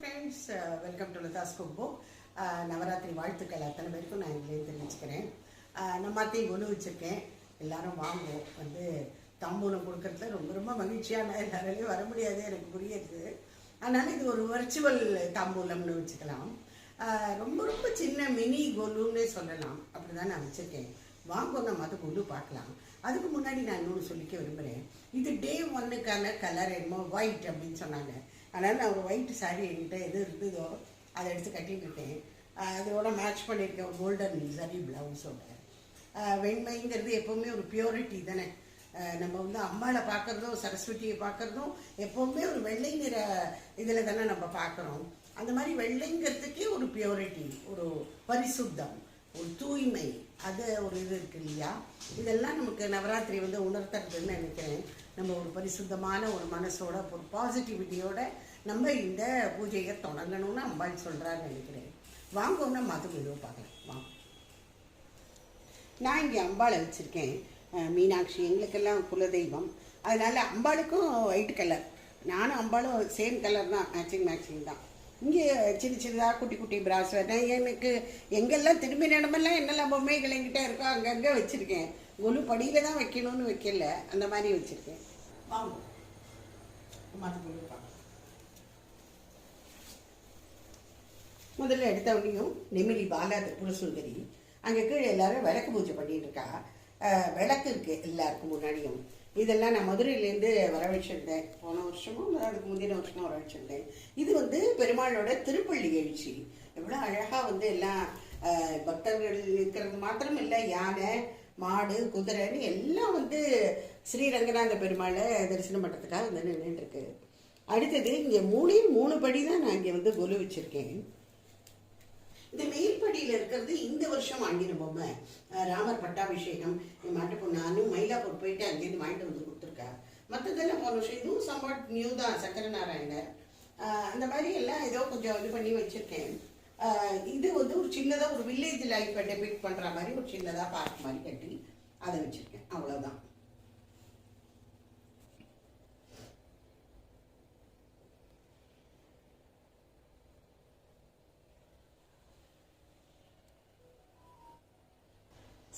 Friends welcome to Latha's கும்போ நவராத்திரி வாழ்த்துக்கள். அத்தனை பேருக்கும் நான் இதுலேயே தெரிஞ்சுக்கிறேன் uh, நம்ம அத்தையும் ஒன்று வச்சுருக்கேன். எல்லாரும் வாங்க. வந்து தாம்பூலம் கொடுக்கறதுல ரொம்ப ரொம்ப மகிழ்ச்சியான எல்லாராலையும் வர முடியாது. எனக்கு புரியுது. அதனால இது ஒரு வர்ச்சுவல் தாம்பூலம்னு வச்சுக்கலாம். Uh, ரொம்ப ரொம்ப சின்ன மினி கொலுன்னே சொல்லலாம். அப்படி தான் நான் வச்சுருக்கேன். வாங்க நம்ம அதை கொண்டு பார்க்கலாம். அதுக்கு முன்னாடி நான் இன்னொன்று சொல்லிக்க விரும்புகிறேன் இது டே ஒன்னுக்கான கலர் என்னமோ ஒயிட் அப்படின்னு சொன்னாங்க. அதனால் நான் ஒரு ஒயிட் சாரி என்கிட்ட எது இருந்ததோ அதை எடுத்து கட்டிக்கிட்டேன். அதோட மேட்ச் பண்ணியிருக்கேன் ஒரு கோல்டன் சாரி ப்ளவுஸோட வெண்மைங்கிறது எப்போவுமே ஒரு பியூரிட்டி தானே. நம்ம வந்து அம்மாவை பார்க்குறதும் சரஸ்வதியை பார்க்குறதும் எப்போவுமே ஒரு வெள்ளை நிற இதில் தானே நம்ம பார்க்குறோம். அந்த மாதிரி வெள்ளைங்கிறதுக்கே ஒரு பியூரிட்டி ஒரு பரிசுத்தம் ஒரு தூய்மை. அது ஒரு இது இருக்கு இல்லையா? இதெல்லாம் நமக்கு நவராத்திரி வந்து உணர்த்துறதுன்னு நினைக்கிறேன். நம்ம ஒரு பரிசுத்தமான ஒரு மனசோட ஒரு பாசிட்டிவிட்டியோட நம்ம இந்த பூஜையை தொடங்கணும்னு அம்பாள் சொல்கிறான்னு நினைக்கிறேன். வாங்கணும்னா மது மெதுவாக பார்க்கலாம். வாங்க. நான் இங்கே அம்பாளை வச்சுருக்கேன். மீனாட்சி எங்களுக்கெல்லாம் குலதெய்வம். அதனால் அம்பாளுக்கும் ஒயிட் கலர் நானும் அம்பாளும் சேம் கலர் தான் மேட்சிங் மேட்சிங் தான். இங்கே சின்ன சின்னதாக குட்டி குட்டி பிராஸ் நான் எனக்கு எங்கெல்லாம் திரும்பி இடமெல்லாம் என்னெல்லாம் பொம்மைகள் என்கிட்ட இருக்கோ அங்கங்கே வச்சுருக்கேன். ஒன்று படியில் தான் வைக்கணும்னு வைக்கல. அந்த மாதிரி வச்சுருக்கேன். வாங்க. முதல்ல எடுத்தவனையும் நெமிலி பாலா திருப்புரசுந்தரி அங்கே கீழே எல்லாரும் விளக்கு பூஜை பண்ணிட்டு இருக்கா. விளக்கு இருக்கு எல்லாருக்கும் முன்னாடியும். இதெல்லாம் நான் மதுரையிலேருந்து வர வச்சுருந்தேன் போன வருஷமும் அதுக்கு முந்தின வருஷமும் வர வச்சுருந்தேன் இது வந்து பெருமாளோட திருப்பள்ளி எழுச்சி. எவ்வளோ அழகாக வந்து எல்லாம் பக்தர்கள் இருக்கிறது மாத்திரம் இல்லை யானை மாடு குதிரைன்னு எல்லாம் வந்து ஸ்ரீரங்கநாத பெருமாளை தரிசனம் பண்ணுறதுக்காக வந்து நின்றுட்டுருக்கு அடுத்தது இங்கே மூணையும் மூணு படி தான் நான் இங்கே வந்து கொலு வச்சுருக்கேன். இந்த மேல்படியில் இருக்கிறது இந்த வருஷம் வாங்கின பொம்மை. ராமர் பட்டாபிஷேகம் என் மாட்டு பொண்ணு மயிலாப்பூர் போயிட்டு அங்கேருந்து வாங்கிட்டு வந்து கொடுத்துருக்கா. மற்றதெல்லாம் போன வருஷம் இதுவும் சம்பாட் நியூ தான் சக்கர நாராயணர் அந்த மாதிரி எல்லாம் ஏதோ கொஞ்சம் இது பண்ணி வச்சுருக்கேன். இது வந்து ஒரு சின்னதாக ஒரு வில்லேஜ் லைஃப்பை டெபிட் பண்ணுற மாதிரி ஒரு சின்னதாக பார்க் மாதிரி கட்டி அதை வச்சுருக்கேன். அவ்வளோதான்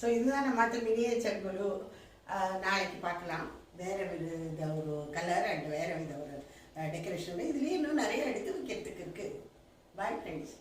ஸோ இதுதான் நம்ம மற்ற மினியேச்சர்களும் நாளைக்கு பார்க்கலாம். வேறு வித ஒரு கலர் அண்ட் வேறு வித ஒரு டெக்கரேஷன் இதுலேயே இன்னும் நிறைய எடுத்து வைக்கிறதுக்கு இருக்குது பாய் ஃப்ரெண்ட்ஸ்